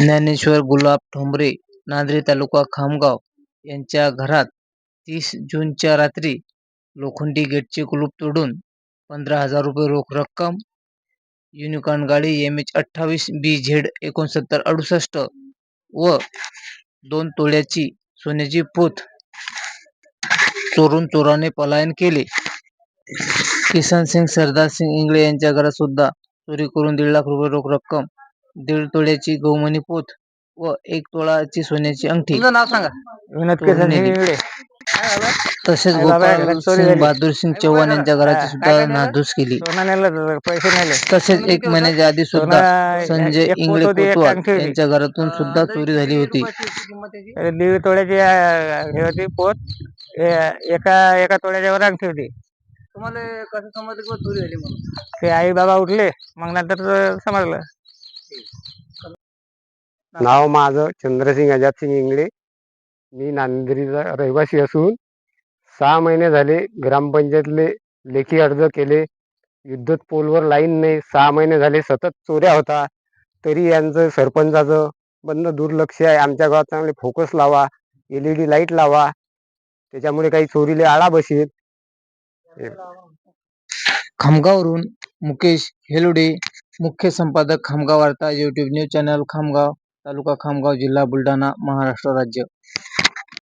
ज्ञानेश्वर गुलाब ठोंबरे नांद्रे तालुका खामगाव यांच्या घरात तीस जूनच्या रात्री लोखंडी गेटचे कुलूप तोडून पंधरा हजार रुपये रोख रक्कम युनिकॉर्न गाडी एम एच अठ्ठावीस बी झेड एकोणसत्तर अडुसष्ट व दोन तोळ्याची सोन्याची पोत चोरून चोराने पलायन केले. किसन सिंग सरदार सिंग इंगळे यांच्या घरात सुद्धा चोरी करून दीड लाख रुपये रोख रक्कम दीड तोळ्याची गौमणी पोत व एक तोळाची सोन्याची अंगठी. नाव सांगा. विनोद नेली. तसेच आई बाबा गोपाळ घरात चोरी सिंग झाली. बहादूर सिंग चव्हाण यांच्या घराची काय सुद्धा? नासधूस केली? सोनं नेलं पैसे नेले. तसेच एक महिन्याच्या आधी सुद्धा सोनं संजय एक पोत इंगळे होती, एक कोतवाल अंगठी होती. यांच्या घरातून सुद्धा चोरी झाली होती. दीड हे होती पोत. ए- एका एका तोळ्याच्या वर अंगठी होती. तुम्हाला कसं समजलं की चोरी झाली म्हणून? ते आई बाबा उठले. मग नंतर समजलं. नाव माझं चंद्रसिंग अजातसिंग इंगळे. मी नांदेरीचा रहिवासी असून सहा महिने झाले ग्रामपंचायतले लेखी अर्ज केले. विद्युत पोलवर लाईन नाही. सहा महिने झाले सतत चोऱ्या होता. तरी यांचं सरपंचाचं बंद दुर्लक्ष आहे. आमच्या गावात चांगले फोकस लावा. एल ई डी लाइट लावा. त्याच्यामुळे काही चोरीले आळा बसेल. खामगाववरून मुकेश हेलोडे मुख्य संपादक Khamgaon Varta YouTube news channel Khamgaon. तालुका खामगाव जिल्हा बुलढाणा महाराष्ट्र राज्य.